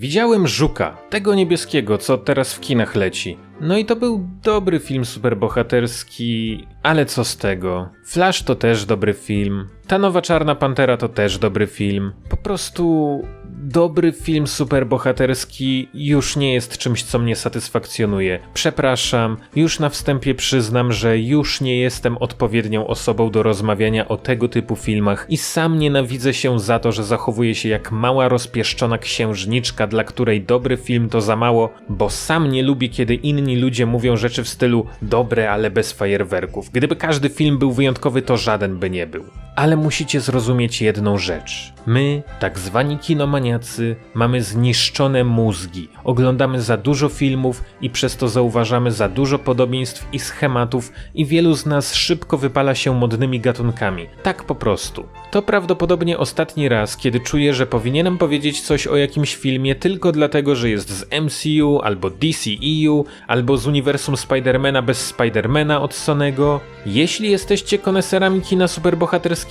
Widziałem Żuka, tego niebieskiego, co teraz w kinach leci. No i to był dobry film superbohaterski, ale co z tego? Flash to też dobry film. Ta nowa Czarna Pantera to też dobry film. Po prostu dobry film superbohaterski już nie jest czymś, co mnie satysfakcjonuje. Przepraszam, już na wstępie przyznam, że już nie jestem odpowiednią osobą do rozmawiania o tego typu filmach i sam nienawidzę się za to, że zachowuję się jak mała rozpieszczona księżniczka, dla której dobry film to za mało, bo sam nie lubię, kiedy inni ludzie mówią rzeczy w stylu dobre, ale bez fajerwerków. Gdyby każdy film był wyjątkowy, to żaden by nie był. Ale musicie zrozumieć jedną rzecz. My, tak zwani kinomaniacy, mamy zniszczone mózgi. Oglądamy za dużo filmów i przez to zauważamy za dużo podobieństw i schematów i wielu z nas szybko wypala się modnymi gatunkami. Tak po prostu. To prawdopodobnie ostatni raz, kiedy czuję, że powinienem powiedzieć coś o jakimś filmie tylko dlatego, że jest z MCU albo DCEU, albo z uniwersum Spidermana bez Spidermana od Sonego. Jeśli jesteście koneserami kina superbohaterskiego,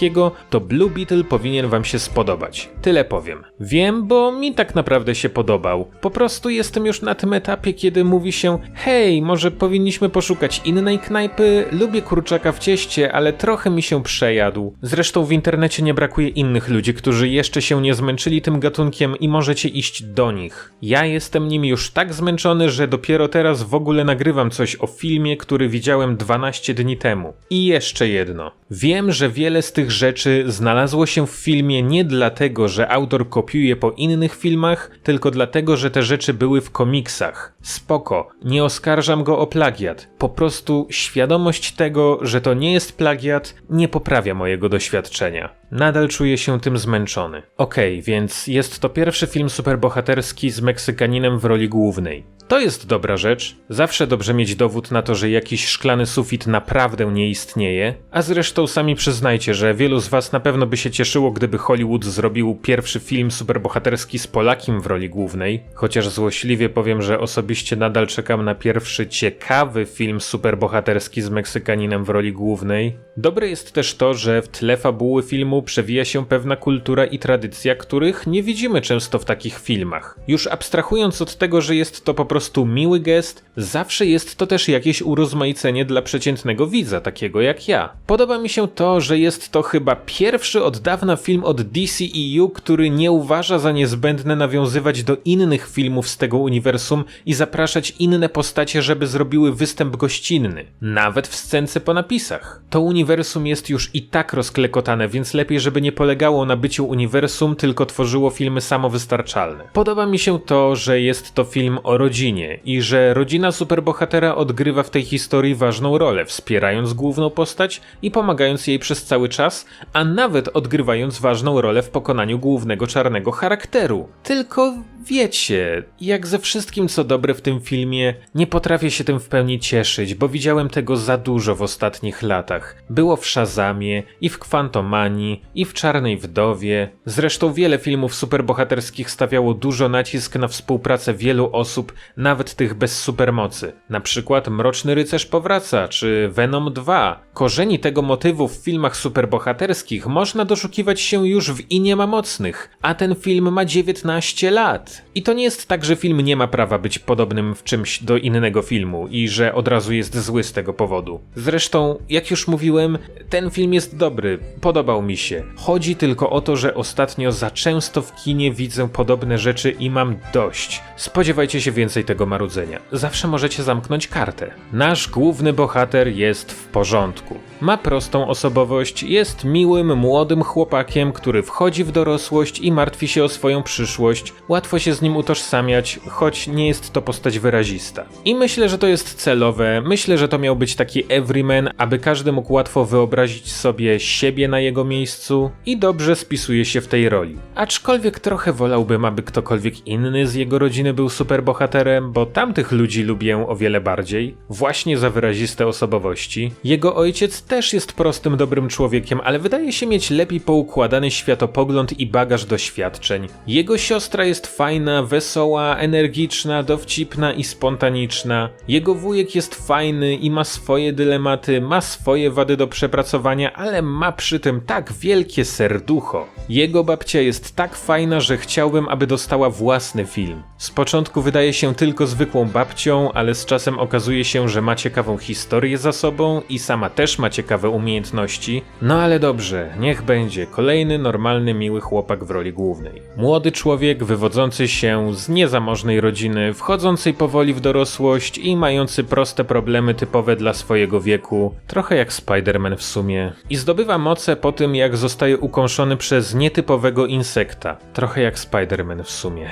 to Blue Beetle powinien wam się spodobać. Tyle powiem. Wiem, bo mi tak naprawdę się podobał. Po prostu jestem już na tym etapie, kiedy mówi się hej, może powinniśmy poszukać innej knajpy, lubię kurczaka w cieście, ale trochę mi się przejadł. Zresztą w internecie nie brakuje innych ludzi, którzy jeszcze się nie zmęczyli tym gatunkiem i możecie iść do nich. Ja jestem nim już tak zmęczony, że dopiero teraz w ogóle nagrywam coś o filmie, który widziałem 12 dni temu. I jeszcze jedno. Wiem, że wiele z tych rzeczy znalazło się w filmie nie dlatego, że autor kopiuje po innych filmach, tylko dlatego, że te rzeczy były w komiksach. Spoko, nie oskarżam go o plagiat. Po prostu świadomość tego, że to nie jest plagiat, nie poprawia mojego doświadczenia. Nadal czuję się tym zmęczony. Okej, okay, więc jest to pierwszy film superbohaterski z Meksykaninem w roli głównej. To jest dobra rzecz. Zawsze dobrze mieć dowód na to, że jakiś szklany sufit naprawdę nie istnieje. A zresztą sami przyznajcie, że wielu z was na pewno by się cieszyło, gdyby Hollywood zrobił pierwszy film superbohaterski z Polakiem w roli głównej. Chociaż złośliwie powiem, że osobiście nadal czekam na pierwszy ciekawy film superbohaterski z Meksykaninem w roli głównej. Dobre jest też to, że w tle fabuły filmu przewija się pewna kultura i tradycja, których nie widzimy często w takich filmach. Już abstrahując od tego, że jest to po prostu miły gest, zawsze jest to też jakieś urozmaicenie dla przeciętnego widza, takiego jak ja. Podoba mi się to, że jest to chyba pierwszy od dawna film od DCEU, który nie uważa za niezbędne nawiązywać do innych filmów z tego uniwersum i zapraszać inne postacie, żeby zrobiły występ gościnny, nawet w scence po napisach. To uniwersum jest już i tak rozklekotane, więc lepiej, żeby nie polegało na byciu uniwersum, tylko tworzyło filmy samowystarczalne. Podoba mi się to, że jest to film o rodzinie i że rodzina superbohatera odgrywa w tej historii ważną rolę, wspierając główną postać i pomagając jej przez cały czas, a nawet odgrywając ważną rolę w pokonaniu głównego czarnego charakteru. Tylko wiecie, jak ze wszystkim co dobre w tym filmie, nie potrafię się tym w pełni cieszyć, bo widziałem tego za dużo w ostatnich latach. Było w Shazamie, i w Kwantomanii, i w Czarnej Wdowie. Zresztą wiele filmów superbohaterskich stawiało dużo nacisk na współpracę wielu osób, nawet tych bez supermocy. Na przykład Mroczny Rycerz Powraca, czy Venom 2. Korzeni tego motywu w filmach superbohaterskich można doszukiwać się już w I nie ma mocnych, a ten film ma 19 lat. I to nie jest tak, że film nie ma prawa być podobnym w czymś do innego filmu i że od razu jest zły z tego powodu. Zresztą, jak już mówiłem, ten film jest dobry, podobał mi się. Chodzi tylko o to, że ostatnio za często w kinie widzę podobne rzeczy i mam dość. Spodziewajcie się więcej tego marudzenia. Zawsze możecie zamknąć kartę. Nasz główny bohater jest w porządku. Ma prostą osobowość, jest miłym, młodym chłopakiem, który wchodzi w dorosłość i martwi się o swoją przyszłość. Łatwo się z nim utożsamiać, choć nie jest to postać wyrazista. I myślę, że to jest celowe, myślę, że to miał być taki everyman, aby każdy mógł łatwo wyobrazić sobie siebie na jego miejscu i dobrze spisuje się w tej roli. Aczkolwiek trochę wolałbym, aby ktokolwiek inny z jego rodziny był superbohaterem, bo tamtych ludzi lubię o wiele bardziej, właśnie za wyraziste osobowości. Jego ojciec też jest prostym, dobrym człowiekiem, ale wydaje się mieć lepiej poukładany światopogląd i bagaż doświadczeń. Jego siostra jest fajna, wesoła, energiczna, dowcipna i spontaniczna. Jego wujek jest fajny i ma swoje dylematy, ma swoje wady do przepracowania, ale ma przy tym tak wielkie serducho. Jego babcia jest tak fajna, że chciałbym, aby dostała własny film. Z początku wydaje się tylko zwykłą babcią, ale z czasem okazuje się, że ma ciekawą historię za sobą i sama też ma ciekawe umiejętności. No ale dobrze, niech będzie kolejny normalny, miły chłopak w roli głównej. Młody człowiek wywodzący się z niezamożnej rodziny, wchodzącej powoli w dorosłość i mający proste problemy typowe dla swojego wieku, trochę jak Spider-Man w sumie. I zdobywa moce po tym, jak zostaje ukąszony przez nietypowego insekta, trochę jak Spider-Man w sumie.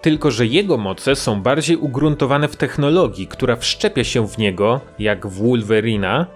Tylko, że jego moce są bardziej ugruntowane w technologii, która wszczepia się w niego, jak w Wolverina,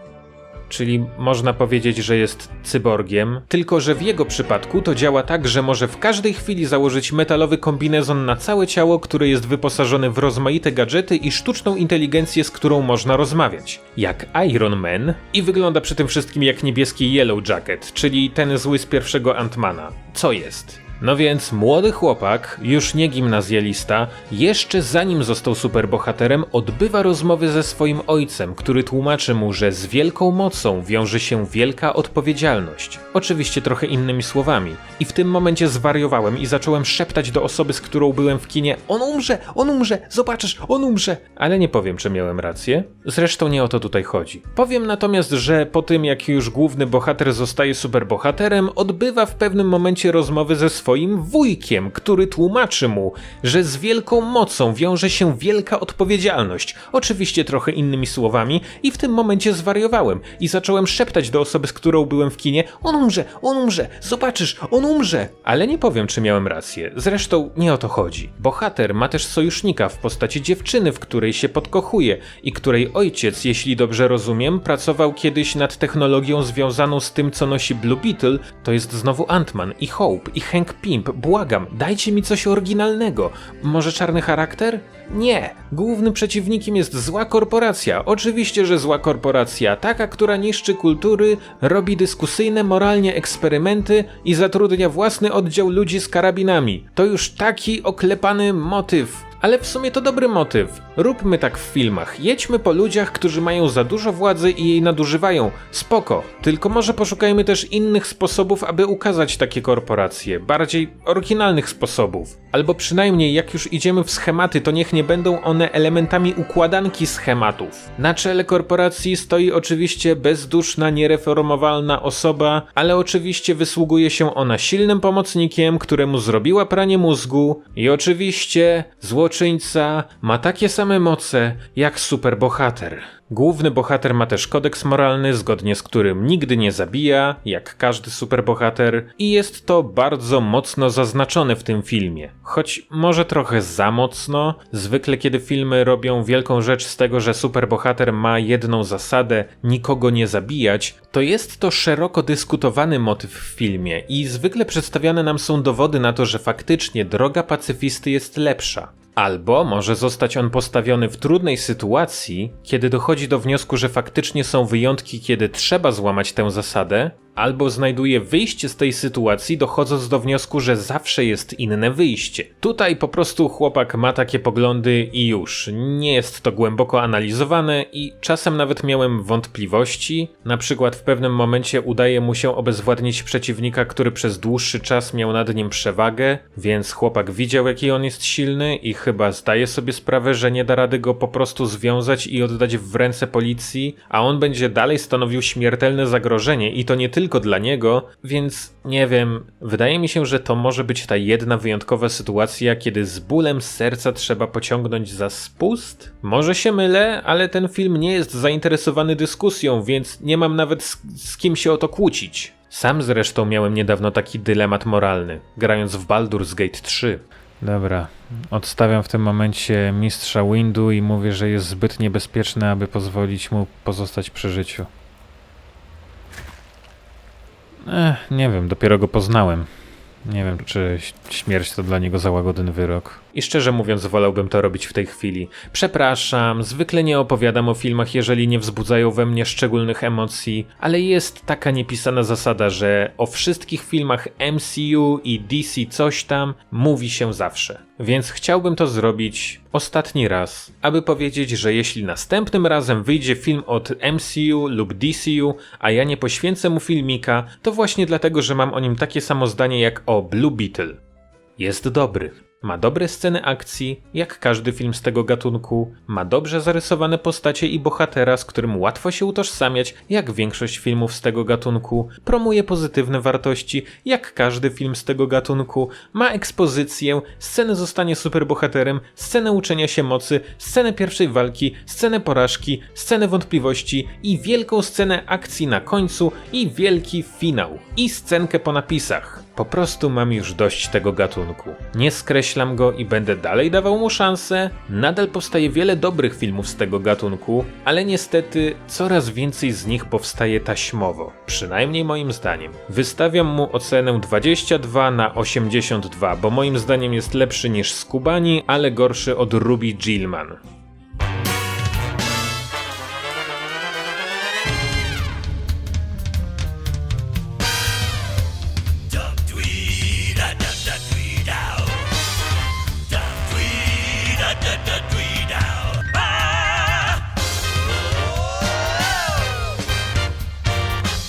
czyli można powiedzieć, że jest cyborgiem, tylko że w jego przypadku to działa tak, że może w każdej chwili założyć metalowy kombinezon na całe ciało, który jest wyposażony w rozmaite gadżety i sztuczną inteligencję, z którą można rozmawiać. Jak Iron Man i wygląda przy tym wszystkim jak niebieski Yellow Jacket, czyli ten zły z pierwszego Antmana. Co jest? No więc młody chłopak, już nie gimnazjalista, jeszcze zanim został superbohaterem, odbywa rozmowy ze swoim ojcem, który tłumaczy mu, że z wielką mocą wiąże się wielka odpowiedzialność. Oczywiście trochę innymi słowami. I w tym momencie zwariowałem i zacząłem szeptać do osoby, z którą byłem w kinie: On umrze, on umrze, zobaczysz, on umrze. Ale nie powiem, czy miałem rację. Zresztą nie o to tutaj chodzi. Powiem natomiast, że po tym jak już główny bohater zostaje superbohaterem, odbywa w pewnym momencie rozmowy ze swoim swoim wujkiem, który tłumaczy mu, że z wielką mocą wiąże się wielka odpowiedzialność. Oczywiście trochę innymi słowami, i w tym momencie zwariowałem i zacząłem szeptać do osoby, z którą byłem w kinie: On umrze, on umrze, zobaczysz, on umrze. Ale nie powiem, czy miałem rację. Zresztą nie o to chodzi. Bohater ma też sojusznika w postaci dziewczyny, w której się podkochuje i której ojciec, jeśli dobrze rozumiem, pracował kiedyś nad technologią związaną z tym, co nosi Blue Beetle, to jest znowu Ant-Man i Hope i Hank Pimp, błagam, dajcie mi coś oryginalnego. Może czarny charakter? Nie. Głównym przeciwnikiem jest zła korporacja. Oczywiście, że zła korporacja, taka, która niszczy kultury, robi dyskusyjne moralnie eksperymenty i zatrudnia własny oddział ludzi z karabinami. To już taki oklepany motyw. Ale w sumie to dobry motyw. Róbmy tak w filmach. Jedźmy po ludziach, którzy mają za dużo władzy i jej nadużywają. Spoko. Tylko może poszukajmy też innych sposobów, aby ukazać takie korporacje. Bardziej oryginalnych sposobów. Albo przynajmniej jak już idziemy w schematy, to niech nie będą one elementami układanki schematów. Na czele korporacji stoi oczywiście bezduszna, niereformowalna osoba, ale oczywiście wysługuje się ona silnym pomocnikiem, któremu zrobiła pranie mózgu i oczywiście złoczyńca ma takie same moce jak superbohater. Główny bohater ma też kodeks moralny, zgodnie z którym nigdy nie zabija, jak każdy superbohater, i jest to bardzo mocno zaznaczone w tym filmie. Choć może trochę za mocno, zwykle kiedy filmy robią wielką rzecz z tego, że superbohater ma jedną zasadę nikogo nie zabijać, to jest to szeroko dyskutowany motyw w filmie i zwykle przedstawiane nam są dowody na to, że faktycznie droga pacyfisty jest lepsza. Albo może zostać on postawiony w trudnej sytuacji, kiedy dochodzi do wniosku, że faktycznie są wyjątki, kiedy trzeba złamać tę zasadę, albo znajduje wyjście z tej sytuacji, dochodząc do wniosku, że zawsze jest inne wyjście. Tutaj po prostu chłopak ma takie poglądy i już. Nie jest to głęboko analizowane i czasem nawet miałem wątpliwości. Na przykład w pewnym momencie udaje mu się obezwładnić przeciwnika, który przez dłuższy czas miał nad nim przewagę, więc chłopak widział jaki on jest silny i chyba zdaje sobie sprawę, że nie da rady go po prostu związać i oddać w ręce policji, a on będzie dalej stanowił śmiertelne zagrożenie i to nie tylko dla niego, więc nie wiem, wydaje mi się, że to może być ta jedna wyjątkowa sytuacja, kiedy z bólem serca trzeba pociągnąć za spust? Może się mylę, ale ten film nie jest zainteresowany dyskusją, więc nie mam nawet z, z kim się o to kłócić. Sam zresztą miałem niedawno taki dylemat moralny, grając w Baldur's Gate 3. Dobra, odstawiam w tym momencie mistrza Windu i mówię, że jest zbyt niebezpieczny, aby pozwolić mu pozostać przy życiu. Ech, nie wiem, dopiero go poznałem. Nie wiem, czy śmierć to dla niego za łagodny wyrok. I szczerze mówiąc, wolałbym to robić w tej chwili. Przepraszam, zwykle nie opowiadam o filmach, jeżeli nie wzbudzają we mnie szczególnych emocji, ale jest taka niepisana zasada, że o wszystkich filmach MCU i DC coś tam mówi się zawsze. Więc chciałbym to zrobić ostatni raz, aby powiedzieć, że jeśli następnym razem wyjdzie film od MCU lub DCU, a ja nie poświęcę mu filmika, to właśnie dlatego, że mam o nim takie samo zdanie jak o Blue Beetle. Jest dobry. Ma dobre sceny akcji, jak każdy film z tego gatunku, ma dobrze zarysowane postacie i bohatera, z którym łatwo się utożsamiać, jak większość filmów z tego gatunku, promuje pozytywne wartości, jak każdy film z tego gatunku, ma ekspozycję, scenę zostanie superbohaterem, scenę uczenia się mocy, scenę pierwszej walki, scenę porażki, scenę wątpliwości i wielką scenę akcji na końcu i wielki finał. I scenkę po napisach. Po prostu mam już dość tego gatunku. Nie skreślam go i będę dalej dawał mu szansę. Nadal powstaje wiele dobrych filmów z tego gatunku, ale niestety coraz więcej z nich powstaje taśmowo. Przynajmniej moim zdaniem. Wystawiam mu ocenę 22 na 82, bo moim zdaniem jest lepszy niż Skubani, ale gorszy od Ruby Gillman.